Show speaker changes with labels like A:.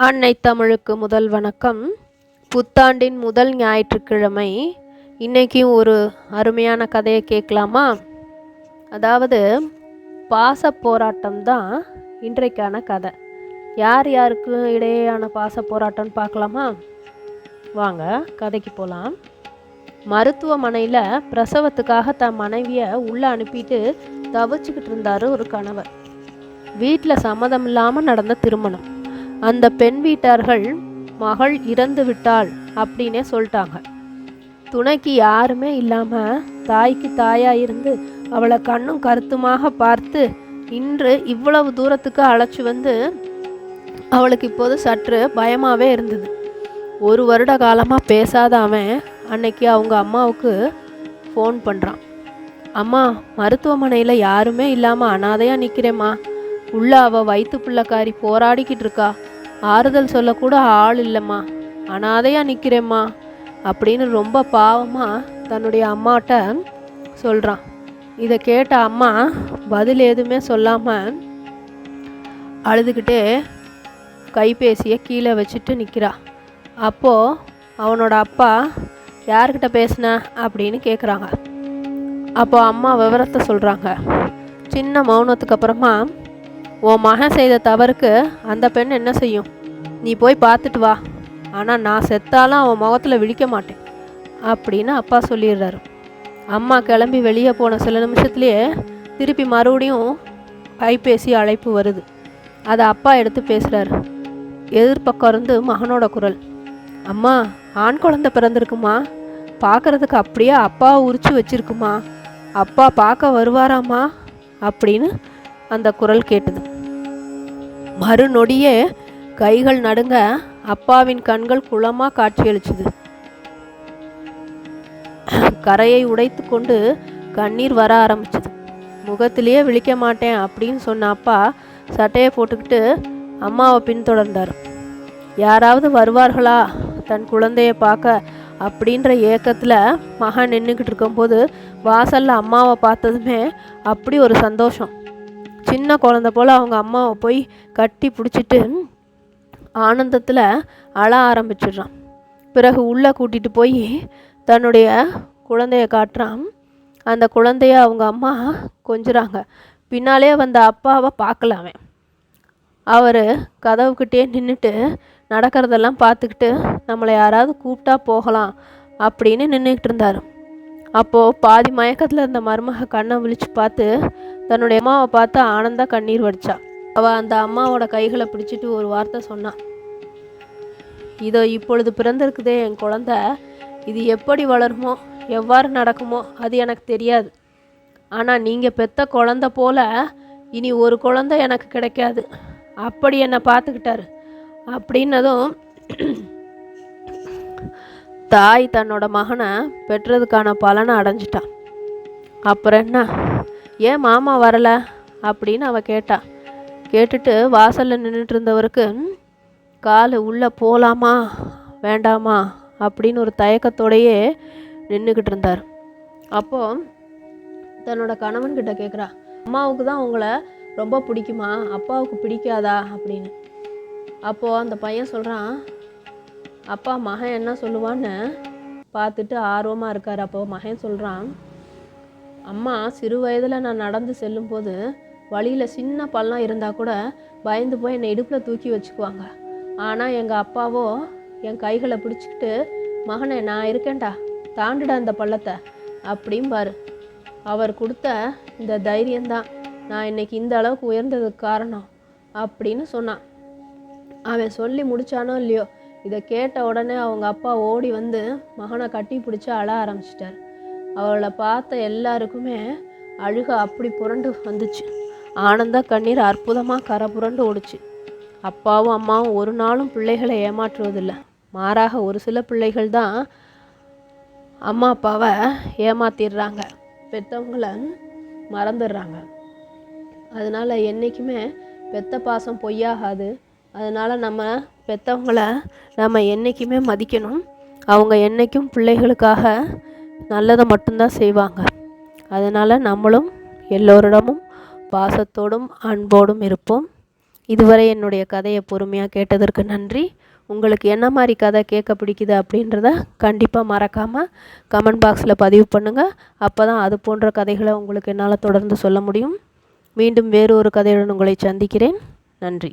A: அன்னை தமிழுக்கு முதல் வணக்கம். புத்தாண்டின் முதல் ஞாயிற்றுக்கிழமை இன்றைக்கும் ஒரு அருமையான கதையை கேட்கலாமா? அதாவது பாச போராட்டம் தான் இன்றைக்கான கதை. யார் யாருக்கு இடையேயான பாச போராட்டம்னு பார்க்கலாமா? வாங்க கதைக்கு போகலாம் மருத்துவமனையில் பிரசவத்துக்காக தன் மனைவியை உள்ளே அனுப்பிட்டு தவிச்சுக்கிட்டு இருந்தார் ஒரு கணவர். வீட்டில் சம்மதம் இல்லாமல் நடந்த திருமணம். அந்த பெண் வீட்டார்கள் மகள் இறந்து விட்டாள் அப்படின்னே சொல்லிட்டாங்க. துணைக்கு யாருமே இல்லாமல் தாய்க்கு தாயாக இருந்து அவளை கண்ணும் கருத்துமாக பார்த்து இன்று இவ்வளவு தூரத்துக்கு அழைச்சி வந்து அவளுக்கு இப்போது சற்று பயமாகவே இருந்தது. ஒரு வருட காலமாக பேசாத அவன் அன்னைக்கு அவங்க அம்மாவுக்கு ஃபோன் பண்ணுறான் அம்மா மருத்துவமனையில் யாருமே இல்லாமல் அனாதையாக நிற்கிறேம்மா உள்ள அவள் வயிற்று பிள்ளைக்காரி போராடிக்கிட்டு இருக்கா. ஆறுதல் சொல்லக்கூட ஆள் இல்லைம்மா. அனாதையாக நிற்கிறேம்மா அப்படின்னு ரொம்ப பாவமாக தன்னுடைய அம்மாட்ட சொல்கிறான் இதை கேட்ட அம்மா பதில் எதுவுமே சொல்லாமல் அழுதுகிட்டே கைபேசியை கீழே வச்சுட்டு நிற்கிறா அப்போது அவனோட அப்பா யார்கிட்ட பேசின? அப்படின்னு கேட்குறாங்க அப்போ அம்மா விவரத்தை சொல்கிறாங்க சின்ன மௌனத்துக்கு அப்புறமா உன் மகன் செய்த தவறுக்கு அந்த பெண் என்ன செய்யும்? நீ போய் பார்த்துட்டு வா. ஆனால் நான் செத்தாலும் அவன் முகத்தில் விழிக்க மாட்டேன். அப்படின்னு அப்பா சொல்லிடுறாரு. அம்மா கிளம்பி வெளியே போன சில நிமிஷத்துலேயே திருப்பி மறுபடியும் கைபேசி அழைப்பு வருது. அதை அப்பா எடுத்து பேசுகிறாரு எதிர்பக்கம் இருந்து மகனோட குரல். அம்மா ஆண் குழந்தை பிறந்திருக்குமா? பார்க்கறதுக்கு அப்படியே அப்பாவை உரிச்சு வச்சிருக்குமா? அப்பா பார்க்க வருவாராம்மா அப்படின்னு அந்த குரல் கேட்டது. மறுநொடியே கைகள் நடுங்க அப்பாவின் கண்கள் குளமாக காட்சியளிச்சுது. கரையை உடைத்து கொண்டு கண்ணீர் வர ஆரம்பிச்சது. முகத்திலேயே விழிக்க மாட்டேன் அப்படின்னு சொன்ன அப்பா சட்டையை போட்டுக்கிட்டு அம்மாவை பின்தொடர்ந்தார். யாராவது வருவார்களா தன் குழந்தைய பார்க்க அப்படின்ற ஏக்கத்தில் மகன் நின்றுக்கிட்டு இருக்கும்போது வாசலில் அம்மாவை பார்த்ததுமே அப்படி ஒரு சந்தோஷம். சின்ன குழந்த போல் அவங்க அம்மாவை போய் கட்டி பிடிச்சிட்டு ஆனந்தத்தில் அழ ஆரம்பிச்சிடுறான். பிறகு உள்ளே கூட்டிகிட்டு போய் தன்னுடைய குழந்தைய காட்டுறான். அந்த குழந்தைய அவங்க அம்மா கொஞ்சுறாங்க. பின்னாலே வந்த அப்பாவை பார்க்கலாமே அவர் கதவுக்கிட்டே நின்றுட்டு நடக்கிறதெல்லாம் பார்த்துக்கிட்டு நம்மளை யாராவது கூப்பிட்டா போகலாம் அப்படின்னு நின்றுக்கிட்டு இருந்தார். அப்போது பாதி மயக்கத்தில் இருந்த மருமக கண்ணை விழிச்சு பார்த்து தன்னுடைய அம்மாவை பார்த்து ஆனந்தா கண்ணீர் வடிச்சா. அவள் அந்த அம்மாவோட கைகளை பிடிச்சிட்டு ஒரு வார்த்தை சொன்னான் இதோ இப்பொழுது பிறந்திருக்குதே என் குழந்த. இது எப்படி வளருமோ எவ்வாறு நடக்குமோ அது எனக்கு தெரியாது. ஆனால் நீங்கள் பெத்த குழந்த போல இனி ஒரு குழந்தை எனக்கு கிடைக்காது. அப்படி என்னை பார்த்துக்கிட்டாரு. அப்படின்னதும் தாய் தன்னோட மகனை பெற்றதுக்கான பலனை அடைஞ்சிட்டான் அப்புறம் என்ன? ஏன் மாமா வரல? அப்படின்னு அவ கேட்டா. கேட்டுட்டு வாசலில் நின்றுட்டு இருந்தவருக்கு கால் உள்ளே போகலாமா வேண்டாமா? அப்படின்னு ஒரு தயக்கத்தோடையே நின்றுக்கிட்டு இருந்தார். அப்போது தன்னோட கணவன்கிட்ட கேட்குறா அம்மாவுக்கு தான் உங்களை ரொம்ப பிடிக்குமா? அப்பாவுக்கு பிடிக்காதா? அப்படின்னு. அப்போது அந்த பையன் சொல்கிறான் அப்பா மகன் என்ன சொல்லுவான்னு பார்த்துட்டு ஆர்வமாக இருக்கார். அப்போது மகன் சொல்கிறான் அம்மா சிறு வயதில் நான் நடந்து செல்லும்போது வழியில் சின்ன பள்ளம் இருந்தால் கூட பயந்து போய் என்னை இடுப்பில் தூக்கி வச்சுக்குவாங்க. ஆனால் எங்கள் அப்பாவோ என் கைகளை பிடிச்சிக்கிட்டு மகனே நான் இருக்கேன்டா தாண்டுடா அந்த பள்ளத்தை அப்படிம்பாரு. அவர் கொடுத்த இந்த தைரியம்தான் நான் இன்னைக்கு இந்த அளவுக்கு உயர்ந்ததுக்கு காரணம் அப்படின்னு சொன்னான். அவன் சொல்லி முடிச்சானோ இல்லையோ இதை கேட்ட உடனே அவங்க அப்பா ஓடி வந்து மகனை கட்டி பிடிச்சி அழ ஆரம்பிச்சிட்டார். அவளை பார்த்த எல்லாருக்குமே அழுக அப்படி புரண்டு வந்துச்சு. ஆனந்த கண்ணீர் அற்புதமாக கரை புரண்டு ஓடுச்சு. அப்பாவும் அம்மாவும் ஒரு நாளும் பிள்ளைகளை ஏமாற்றுவதில்லை. மாறாக ஒரு சில பிள்ளைகள் தான் அம்மா அப்பாவை ஏமாத்திடுறாங்க. பெற்றவங்கள மறந்துடுறாங்க. அதனால் என்றைக்குமே பெத்த பாசம் பொய்யாகாது. அதனால் நம்ம பெற்றவங்கள நம்ம என்றைக்குமே மதிக்கணும். அவங்க என்றைக்கும் பிள்ளைகளுக்காக நல்லதை மட்டும்தான் செய்வாங்க. அதனால் நம்மளும் எல்லோரிடமும் பாசத்தோடும் அன்போடும் இருப்போம். இதுவரை என்னுடைய கதையை பொறுமையாக கேட்டதற்கு நன்றி. உங்களுக்கு என்ன மாதிரி கதை கேட்க பிடிக்குது அப்படின்றத கண்டிப்பாக மறக்காமல் கமெண்ட் பாக்ஸில் பதிவு பண்ணுங்கள் அப்போ தான் அது போன்ற கதைகளை உங்களுக்கு என்னால் தொடர்ந்து சொல்ல முடியும். மீண்டும் வேறு ஒரு கதையுடன் உங்களை சந்திக்கிறேன். நன்றி.